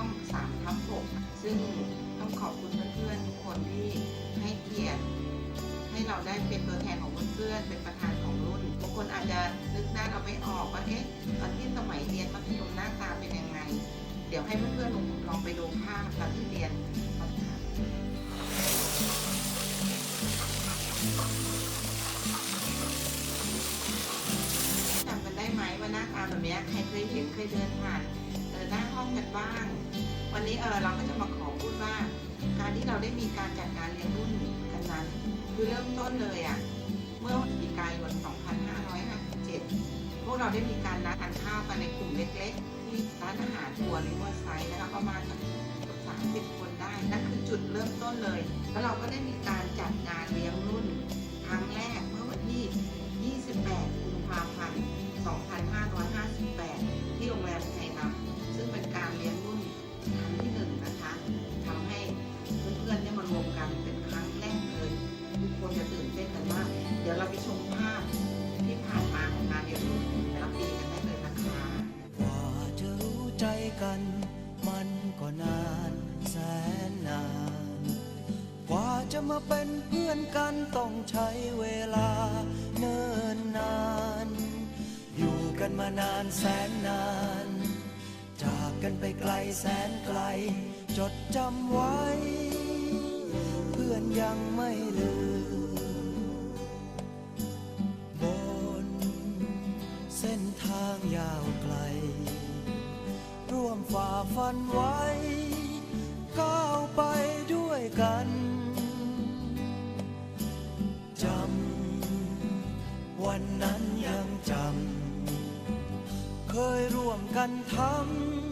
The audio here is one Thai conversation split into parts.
ห้องสามทับหกซึ่งต้องขอบคุณเพื่อนๆทุกคนที่ให้เกียรติให้เราได้เป็นตัวแทนของเพื่อนๆเป็นประธานของรุ่นบางคนอาจจะนึกหน้าเราไม่ออกว่าเอ๊ะตอนที่สมัยเรียนมัธยมหน้าตาเป็นยังไง เดี๋ยวให้เพื่อนๆลองลองไปดูภาพตอนที่เรียนจำกันได้ไหมว่าหน้าตาแบบนี้ใครเคยเห็นเคยเดินผ่านเออหน้าห้องกันบ้าง วันนี้เออเราก็จะมาขอพูดว่า การที่เราได้มีการจัดการเรียนรุ่นกันนั้นคือเริ่มต้นเลยอะ่ะ เมื่อพฤศจิกายน 2557 พวกเราได้มีการนัดทานข้าวกันในกลุ่มเล็กๆ ที่ร้านอาหารทัวร์ริเวอร์ไซด์นะคะประมาณสับ30 คนได้ นั่นคือจุดเริ่มต้นเลย แล้วเราก็ได้มีการจัดงานเลี้ยงรุ่น ครั้งแรกเมื่อวันที่ 28 กันมานานแสนนาน จากกันไปไกลแสนไกล จดจำไว้ เพื่อนยังไม่ลืม บน เส้นทางยาวไกล ร่วมฝ่าฟันไว้ เคยร่วมกันท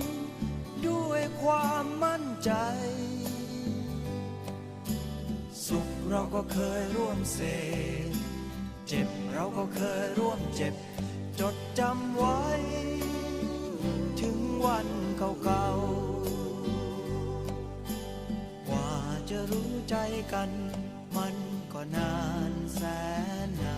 ำด้วยความมั่นใจ สุขเราก็เคยร่วมเสพเจ็บเราก็เคยร่วมเจ็บ จดจำไว้ ถึงวันเก่าๆกว่าจะรู้ใจกัน มันก็นานแสนนาน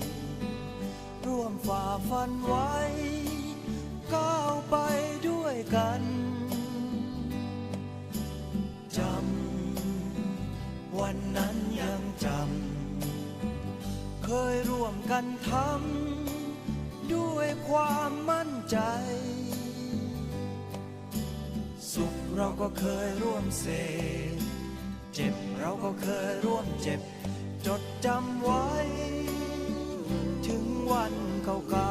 ฝันไว้ ก้าวไปด้วยกันจำวันนั้นยังจำ เคยร่วมกันทำด้วยความมั่นใจ สุขเราก็เคยร่วมเสพเจ็บเราก็เคยร่วมเจ็บ จดจำไว้ ถึงวันเก่า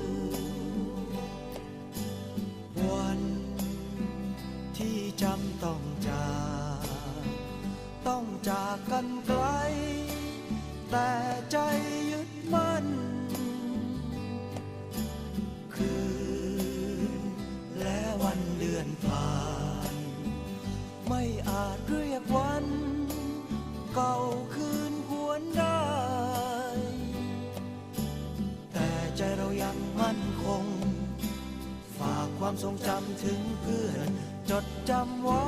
มาคืนหวนได้ แต่ใจเรายังมั่นคง ฝากความทรงจำถึงเพื่อนจดจำไว้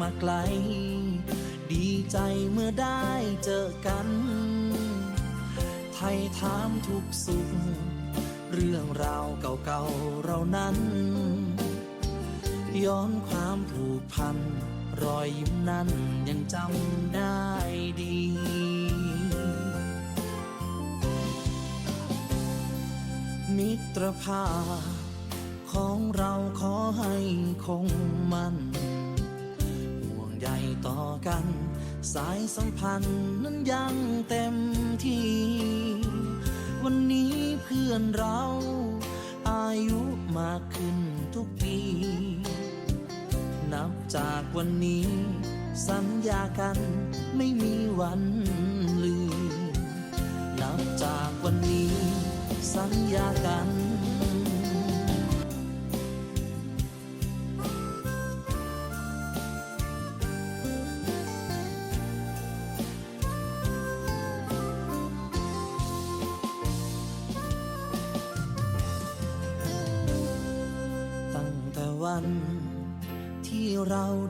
มาไกล ดีใจเมื่อได้เจอกัน ไทยถามทุกสุข เรื่องราวเก่าๆเรานั้น ย้อนความผูกพัน รอยยิ้มนั้นยังจำได้ดีมิตรภาพของเราขอให้คงมัน ใหญ่ต่อกัน สายสัมพันธ์นั้นยังเต็มที่ วันนี้เพื่อนเรา อายุมากขึ้นทุกปี นับจากวันนี้ สัญญากันไม่มีวันลืม นับจากวันนี้ สัญญากัน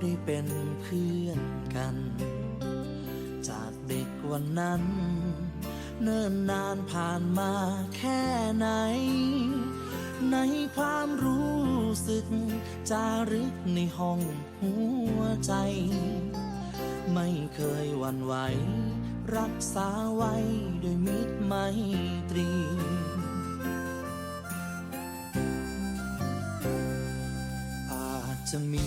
ได้เป็นเพื่อนกัน จากเด็กวันนั้น เนิ่นนานผ่านมาแค่ไหน ในความรู้สึก จารึกในห้องหัวใจ ไม่เคยหวั่นไหว รักษาไว้ด้วยมิตรไมตรีอาจจะมี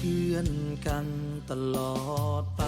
เพื่อนกันตลอดไป